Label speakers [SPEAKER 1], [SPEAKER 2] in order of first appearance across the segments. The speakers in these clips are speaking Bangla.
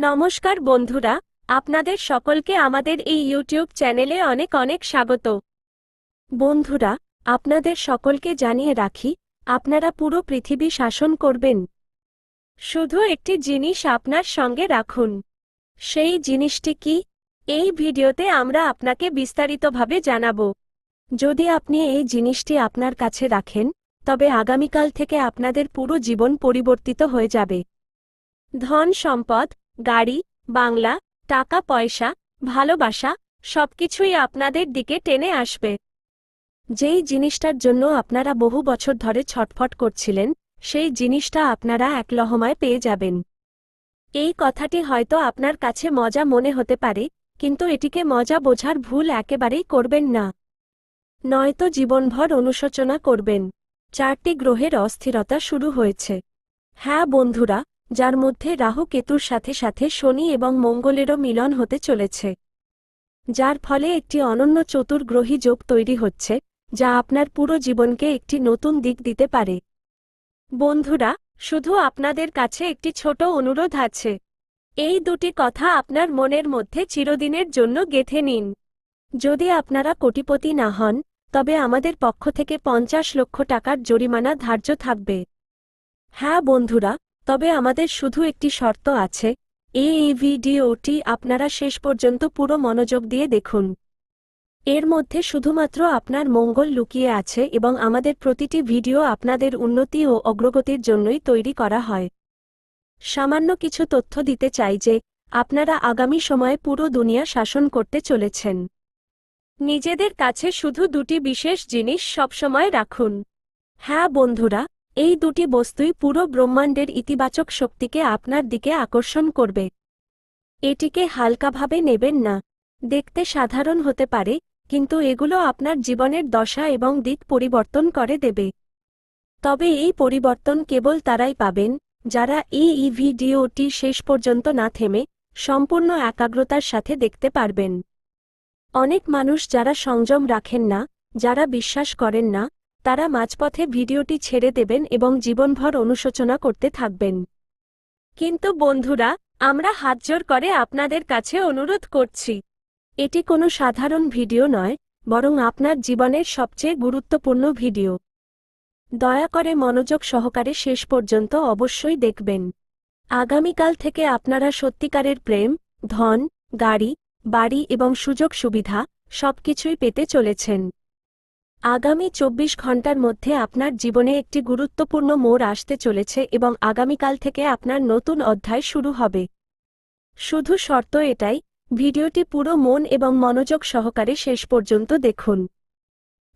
[SPEAKER 1] নমস্কার বন্ধুরা, আপনাদের সকলকে আমাদের এই ইউটিউব চ্যানেলে অনেক অনেক স্বাগত। বন্ধুরা, আপনাদের সকলকে জানিয়ে রাখি, আপনারা পুরো পৃথিবী শাসন করবেন। শুধু একটি জিনিস আপনার সঙ্গে রাখুন। সেই জিনিসটি কি? এই ভিডিওতে আমরা আপনাকে বিস্তারিতভাবে জানাব। যদি আপনি এই জিনিসটি আপনার কাছে রাখেন, তবে আগামীকাল থেকে আপনাদের পুরো জীবন পরিবর্তিত হয়ে যাবে। ধন সম্পদ গাড়ি, বাংলা, টাকা, পয়সা, ভালোবাসা, সবকিছুই আপনাদের দিকে টেনে আসবে। যেই জিনিসটার জন্য আপনারা বহু বছর ধরে ছটফট করছিলেন, সেই জিনিসটা আপনারা এক লহমায় পেয়ে যাবেন। এই কথাটি হয়তো আপনার কাছে মজা মনে হতে পারে, কিন্তু এটিকে মজা বোঝার ভুল একেবারেই করবেন না। নয়তো জীবনভর অনুশোচনা করবেন। চারটি গ্রহের অস্থিরতা শুরু হয়েছে। হ্যাঁ বন্ধুরা যার মধ্যে রাহু কেতুর সাথে সাথে শনি এবং মঙ্গলেরও মিলন হতে চলেছে। যার ফলে একটি অনন্য চতুর্গ্রহী যোগ তৈরি হচ্ছে, যা আপনার পুরো জীবনকে একটি নতুন দিক দিতে পারে। বন্ধুরা, শুধু আপনাদের কাছে একটি ছোট অনুরোধ আছে। এই দুটি কথা আপনার মনের মধ্যে চিরদিনের জন্য গেথে নিন। যদি আপনারা কোটিপতি না হন, তবে আমাদের পক্ষ থেকে পঞ্চাশ লক্ষ টাকার জরিমানা ধার্য থাকবে। হ্যাঁ বন্ধুরা তবে আমাদের শুধু একটি শর্ত আছে। এই ভিডিওটি আপনারা শেষ পর্যন্ত পুরো মনোযোগ দিয়ে দেখুন। এর মধ্যে শুধুমাত্র আপনার মঙ্গল লুকিয়ে আছে এবং আমাদের প্রতিটি ভিডিও আপনাদের উন্নতি ও অগ্রগতির জন্যই তৈরি করা হয়। সামান্য কিছু তথ্য দিতে চাই যে, আপনারা আগামী সময়ে পুরো দুনিয়া শাসন করতে চলেছেন। নিজেদের কাছে শুধু দুটি বিশেষ জিনিস সবসময় রাখুন। হ্যাঁ বন্ধুরা এই দুটি বস্তুই পুরো ব্রহ্মাণ্ডের ইতিবাচক শক্তিকে আপনার দিকে আকর্ষণ করবে। এটিকে হালকাভাবে নেবেন না। দেখতে সাধারণ হতে পারে, কিন্তু এগুলো আপনার জীবনের দশা এবং দিক পরিবর্তন করে দেবে। তবে এই পরিবর্তন কেবল তারাই পাবেন, যারা এই ভিডিওটি শেষ পর্যন্ত না থেমে সম্পূর্ণ একাগ্রতার সাথে দেখতে পারবেন। অনেক মানুষ যারা সংযম রাখেন না, যারা বিশ্বাস করেন না তারা মাঝপথে ভিডিওটি ছেড়ে দেবেন এবং জীবনভর অনুশোচনা করতে থাকবেন। কিন্তু বন্ধুরা, আমরা হাতজোর করে আপনাদের কাছে অনুরোধ করছি, এটি কোনো সাধারণ ভিডিও নয়, বরং আপনার জীবনের সবচেয়ে গুরুত্বপূর্ণ ভিডিও। দয়া করে মনোযোগ সহকারে শেষ পর্যন্ত অবশ্যই দেখবেন। আগামীকাল থেকে আপনারা সত্যিকারের প্রেম, ধন, গাড়ি, বাড়ি এবং সুযোগ সুবিধা সবকিছুই পেতে চলেছেন। আগামী চব্বিশ ঘণ্টার মধ্যে আপনার জীবনে একটি গুরুত্বপূর্ণ মোড় আসতে চলেছে এবং আগামীকাল থেকে আপনার নতুন অধ্যায় শুরু হবে। শুধু শর্ত এটাই, ভিডিওটি পুরো মন এবং মনোযোগ সহকারে শেষ পর্যন্ত দেখুন।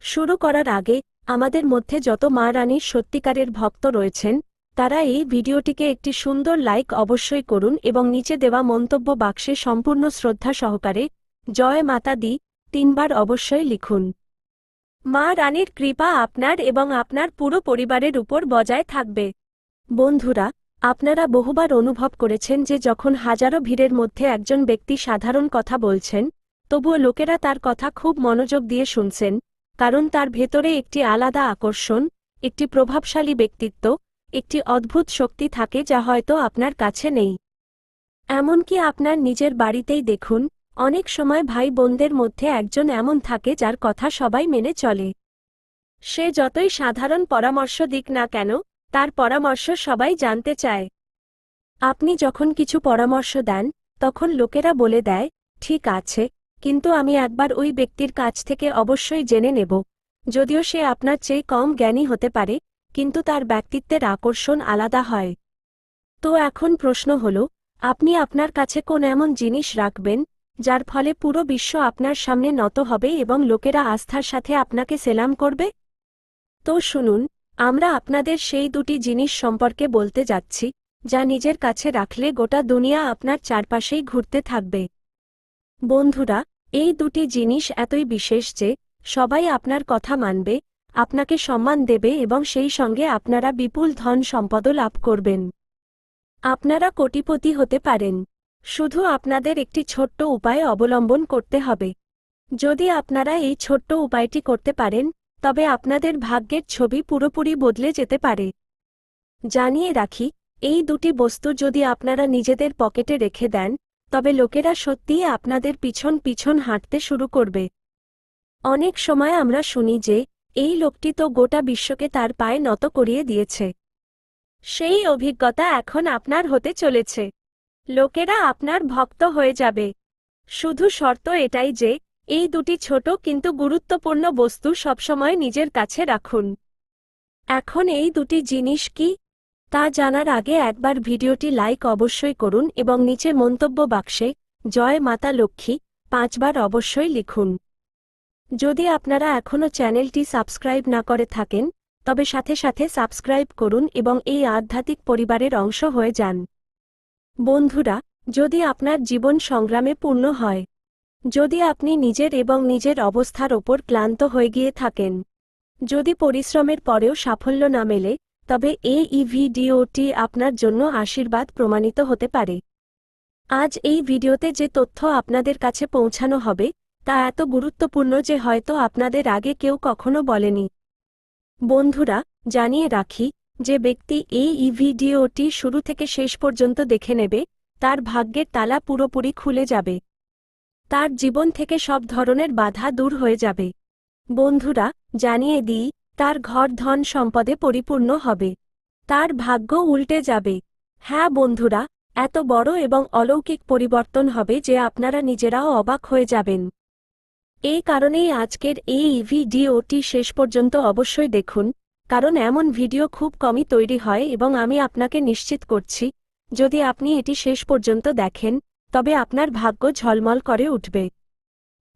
[SPEAKER 1] শুরু করার আগে, আমাদের মধ্যে যত মা রানীর সত্যিকারের ভক্ত রয়েছেন, তারা এই ভিডিওটিকে একটি সুন্দর লাইক অবশ্যই করুন এবং নিচে দেওয়া মন্তব্য বাক্সে সম্পূর্ণ শ্রদ্ধা সহকারে, জয় মাতা দি, তিনবার অবশ্যই লিখুন। মা রানীর কৃপা আপনার এবং আপনার পুরো পরিবারের উপর বজায় থাকবে। বন্ধুরা, আপনারা বহুবার অনুভব করেছেন যে যখন হাজারো ভিড়ের মধ্যে একজন ব্যক্তি সাধারণ কথা বলছেন, তবুও লোকেরা তার কথা খুব মনোযোগ দিয়ে শুনছেন, কারণ তার ভেতরে একটি আলাদা আকর্ষণ, একটি প্রভাবশালী ব্যক্তিত্ব, একটি অদ্ভুত শক্তি থাকে যা হয়তো আপনার কাছে নেই। এমনকি আপনার নিজের বাড়িতেই দেখুন অনেক সময় ভাই বোনদের মধ্যে একজন এমন থাকে যার কথা সবাই মেনে চলে। সে যতই সাধারণ পরামর্শ দিক না কেন, তার পরামর্শ সবাই জানতে চায়। আপনি যখন কিছু পরামর্শ দেন, তখন লোকেরা বলে দেয়, ঠিক আছে, কিন্তু আমি একবার ওই ব্যক্তির কাছ থেকে অবশ্যই জেনে নেব। যদিও সে আপনার চেয়ে কম জ্ঞানী হতে পারে, কিন্তু তার ব্যক্তিত্বের আকর্ষণ আলাদা হয়। তো এখন প্রশ্ন হল, আপনি আপনার কাছে কোন এমন জিনিস রাখবেন যার ফলে পুরো বিশ্ব আপনার সামনে নত হবে এবং লোকেরা আস্থার সাথে আপনাকে সেলাম করবে? তো শুনুন, আমরা আপনাদের সেই দুটি জিনিস সম্পর্কে বলতে যাচ্ছি, যা নিজের কাছে রাখলে গোটা দুনিয়া আপনার চারপাশেই ঘুরতে থাকবে। বন্ধুরা, এই দুটি জিনিস এতই বিশেষ যে, সবাই আপনার কথা মানবে, আপনাকে সম্মান দেবে এবং সেই সঙ্গে আপনারা বিপুল ধন সম্পদ লাভ করবেন। আপনারা কোটিপতি হতে পারেন। শুধু আপনাদের একটি ছোট্ট উপায় অবলম্বন করতে হবে। যদি আপনারা এই ছোট্ট উপায়টি করতে পারেন, তবে আপনাদের ভাগ্যের ছবি পুরোপুরি বদলে যেতে পারে। জানিয়ে রাখি, এই দুটি বস্তু যদি আপনারা নিজেদের পকেটে রেখে দেন, তবে লোকেরা সত্যিই আপনাদের পিছন পিছন হাঁটতে শুরু করবে। অনেক সময় আমরা শুনি যে, এই লোকটি তো গোটা বিশ্বকে তার পায়ে নত করিয়ে দিয়েছে। সেই অভিজ্ঞতা এখন আপনার হতে চলেছে। লোকেরা আপনার ভক্ত হয়ে যাবে। শুধু শর্ত এটাই যে, এই দুটি ছোট কিন্তু গুরুত্বপূর্ণ বস্তু সবসময় নিজের কাছে রাখুন। এখন এই দুটি জিনিস কি? তা জানার আগে একবার ভিডিওটি লাইক অবশ্যই করুন এবং নিচে মন্তব্য বাক্সে, জয় মাতা লক্ষ্মী পাঁচবার অবশ্যই লিখুন। যদি আপনারা এখনও চ্যানেলটি সাবস্ক্রাইব না করে থাকেন, তবে সাথে সাথে সাবস্ক্রাইব করুন এবং এই আধ্যাত্মিক পরিবারের অংশ হয়ে যান। বন্ধুরা, যদি আপনার জীবন সংগ্রামে পূর্ণ হয়, যদি আপনি নিজের এবং নিজের অবস্থার ওপর ক্লান্ত হয়ে গিয়ে থাকেন, যদি পরিশ্রমের পরেও সাফল্য না মেলে, তবে এই ই ভিডিওটি আপনার জন্য আশীর্বাদ প্রমাণিত হতে পারে। আজ এই ভিডিওতে যে তথ্য আপনাদের কাছে পৌঁছানো হবে, তা এত গুরুত্বপূর্ণ যে হয়তো আপনাদের আগে কেউ কখনো বলেনি। বন্ধুরা, জানিয়ে রাখি যে ব্যক্তি এই ভিডিওটি শুরু থেকে শেষ পর্যন্ত দেখে নেবে, তার ভাগ্যের তালা পুরোপুরি খুলে যাবে। তার জীবন থেকে সব ধরনের বাধা দূর হয়ে যাবে। বন্ধুরা, জানিয়ে দিই, তার ঘর ধন সম্পদে পরিপূর্ণ হবে। তার ভাগ্য উল্টে যাবে। হ্যাঁ বন্ধুরা, এত বড় এবং অলৌকিক পরিবর্তন হবে যে আপনারা নিজেরাও অবাক হয়ে যাবেন। এই কারণেই আজকের এই ভিডিওটি শেষ পর্যন্ত অবশ্যই দেখুন কারণ এমন ভিডিও খুব কমই তৈরি হয় এবং আমি আপনাকে নিশ্চিত করছি, যদি আপনি এটি শেষ পর্যন্ত দেখেন, তবে আপনার ভাগ্য ঝলমল করে উঠবে।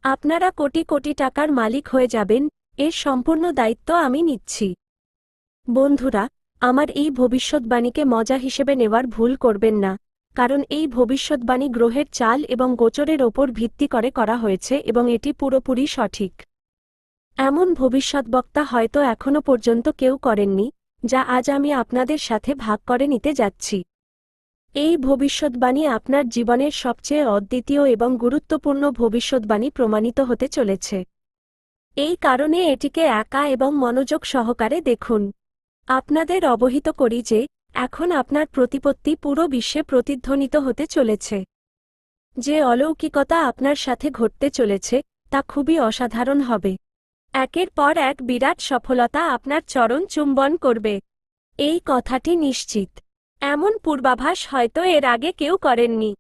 [SPEAKER 1] আপনারা কোটি কোটি টাকার মালিক হয়ে যাবেন, এর সম্পূর্ণ দায়িত্ব আমি নিচ্ছি। বন্ধুরা, আমার এই ভবিষ্যৎবাণীকে মজা হিসেবে নেওয়ার ভুল করবেন না, কারণ এই ভবিষ্যৎবাণী গ্রহের চাল এবং গোচরের ওপর ভিত্তি করে করা হয়েছে এবং এটি পুরোপুরি সঠিক। এমন ভবিষ্যৎবক্তা হয়তো এখনও পর্যন্ত কেউ করেননি, যা আজ আমি আপনাদের সাথে ভাগ করে নিতে যাচ্ছি। এই ভবিষ্যৎবাণী আপনার জীবনের সবচেয়ে অদ্বিতীয় এবং গুরুত্বপূর্ণ ভবিষ্যৎবাণী প্রমাণিত হতে চলেছে। এই কারণে এটিকে একা এবং মনোযোগ সহকারে দেখুন। আপনাদের অবহিত করি যে, এখন আপনার প্রতিপত্তি পুরো বিশ্বে প্রতিধ্বনিত হতে চলেছে। যে অলৌকিকতা আপনার সাথে ঘটতে চলেছে, তা খুবই অসাধারণ হবে। একের পর এক বিরাট সফলতা আপনার চরণ চুম্বন করবে। এই কথাটি নিশ্চিত। এমন পূর্বাভাস হয়তো এর আগে কেউ করেননি।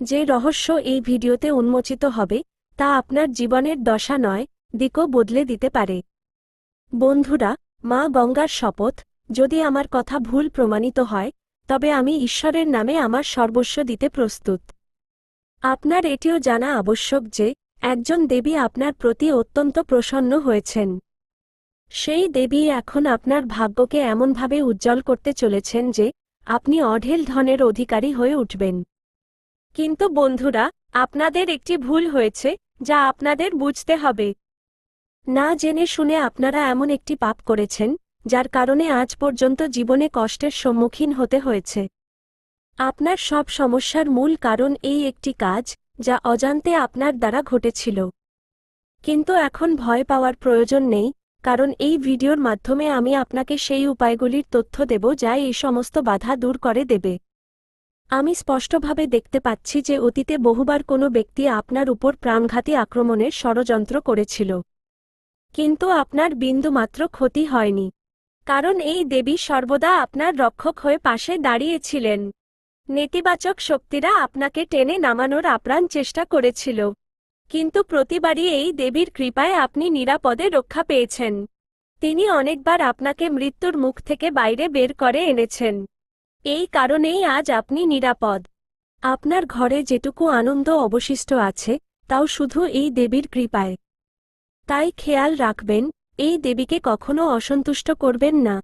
[SPEAKER 1] যে রহস্য এই ভিডিওতে উন্মোচিত হবে, তা আপনার জীবনের দশা নয়, দিকও বদলে দিতে পারে। বন্ধুরা, মা গঙ্গার শপথ, যদি আমার কথা ভুল প্রমাণিত হয়, তবে আমি ঈশ্বরের নামে আমার সর্বস্ব দিতে প্রস্তুত। আপনার এটিও জানা আবশ্যক যে একজন দেবী আপনার প্রতি অত্যন্ত প্রসন্ন হয়েছেন। সেই দেবী এখন আপনার ভাগ্যকে এমনভাবে উজ্জ্বল করতে চলেছেন যে, আপনি অঢেল ধনের অধিকারী হয়ে উঠবেন। কিন্তু বন্ধুরা, আপনাদের একটি ভুল হয়েছে, যা আপনাদের বুঝতে হবে। না জেনে শুনে আপনারা এমন একটি পাপ করেছেন, যার কারণে আজ পর্যন্ত জীবনে কষ্টের সম্মুখীন হতে হয়েছে। আপনার সব সমস্যার মূল কারণ এই একটি কাজ যা অজান্তে আপনার দ্বারা ঘটেছিল। কিন্তু এখন ভয় পাওয়ার প্রয়োজন নেই, কারণ এই ভিডিওর মাধ্যমে আমি আপনাকে সেই উপায়গুলির তথ্য দেব যা এই সমস্ত বাধা দূর করে দেবে। আমি স্পষ্টভাবে দেখতে পাচ্ছি যে অতীতে বহুবার কোনো ব্যক্তি আপনার উপর প্রাণঘাতী আক্রমণের ষড়যন্ত্র করেছিল। কিন্তু আপনার বিন্দুমাত্র ক্ষতি হয়নি। কারণ এই দেবী সর্বদা আপনার রক্ষক হয়ে পাশে দাঁড়িয়েছিলেন। নেতিবাচক শক্তিরা আপনাকে টেনে নামানোর আপ্রাণ চেষ্টা করেছিল। কিন্তু প্রতিবারই এই দেবীর কৃপায় আপনি নিরাপদে রক্ষা পেয়েছেন। তিনি অনেকবার আপনাকে মৃত্যুর মুখ থেকে বাইরে বের করে এনেছেন। এই কারণেই আজ আপনি নিরাপদ। আপনার ঘরে যেটুকু আনন্দ অবশিষ্ট আছে, তাও শুধু এই দেবীর কৃপায়। তাই খেয়াল রাখবেন, এই দেবীকে কখনো অসন্তুষ্ট করবেন না।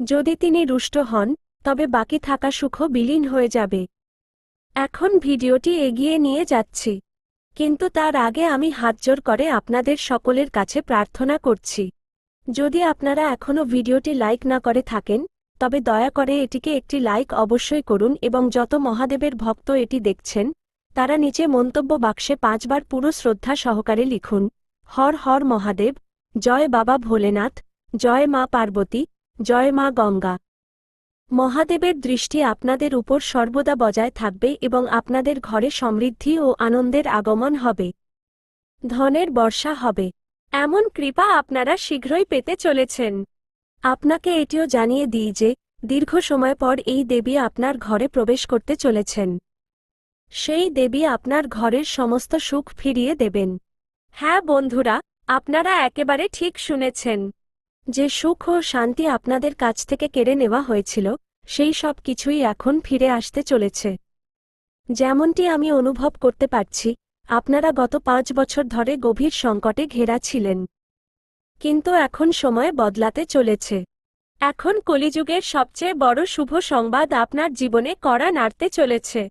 [SPEAKER 1] যদি তিনি রুষ্ট হন তবে বাকি থাকা সুখ বিলীন হয়ে যাবে। এখন ভিডিওটি এগিয়ে নিয়ে যাচ্ছি। কিন্তু তার আগে আমি হাতজোর করে আপনাদের সকলের কাছে প্রার্থনা করছি। যদি আপনারা এখনও ভিডিওটি লাইক না করে থাকেন, তবে দয়া করে এটিকে একটি লাইক অবশ্যই করুন এবং যত মহাদেবের ভক্ত এটি দেখছেন, তারা নিচে মন্তব্য বাক্সে পাঁচবার পুরো শ্রদ্ধা সহকারে লিখুন, হর হর মহাদেব, জয় বাবা ভোলেনাথ, জয় মা পার্বতী, জয় মা গঙ্গা। মহাদেবের দৃষ্টি আপনাদের উপর সর্বদা বজায় থাকবে এবং আপনাদের ঘরে সমৃদ্ধি ও আনন্দের আগমন হবে। ধনের বর্ষা হবে। এমন কৃপা আপনারা শীঘ্রই পেতে চলেছেন। আপনাকে এটিও জানিয়ে দিই যে, দীর্ঘ সময় পর এই দেবী আপনার ঘরে প্রবেশ করতে চলেছেন। সেই দেবী আপনার ঘরের সমস্ত সুখ ফিরিয়ে দেবেন। হ্যাঁ বন্ধুরা, আপনারা একেবারে ঠিক শুনেছেন। যে সুখ ও শান্তি আপনাদের কাছ থেকে কেড়ে নেওয়া হয়েছিল, সেই সব কিছুই এখন ফিরে আসতে চলেছে। যেমনটি আমি অনুভব করতে পারছি, আপনারা গত পাঁচ বছর ধরে গভীর সংকটে ঘেরা ছিলেন। কিন্তু এখন সময় বদলাতে চলেছে। এখন কলিযুগের সবচেয়ে বড় শুভ সংবাদ আপনার জীবনে কড়া নাড়তে চলেছে।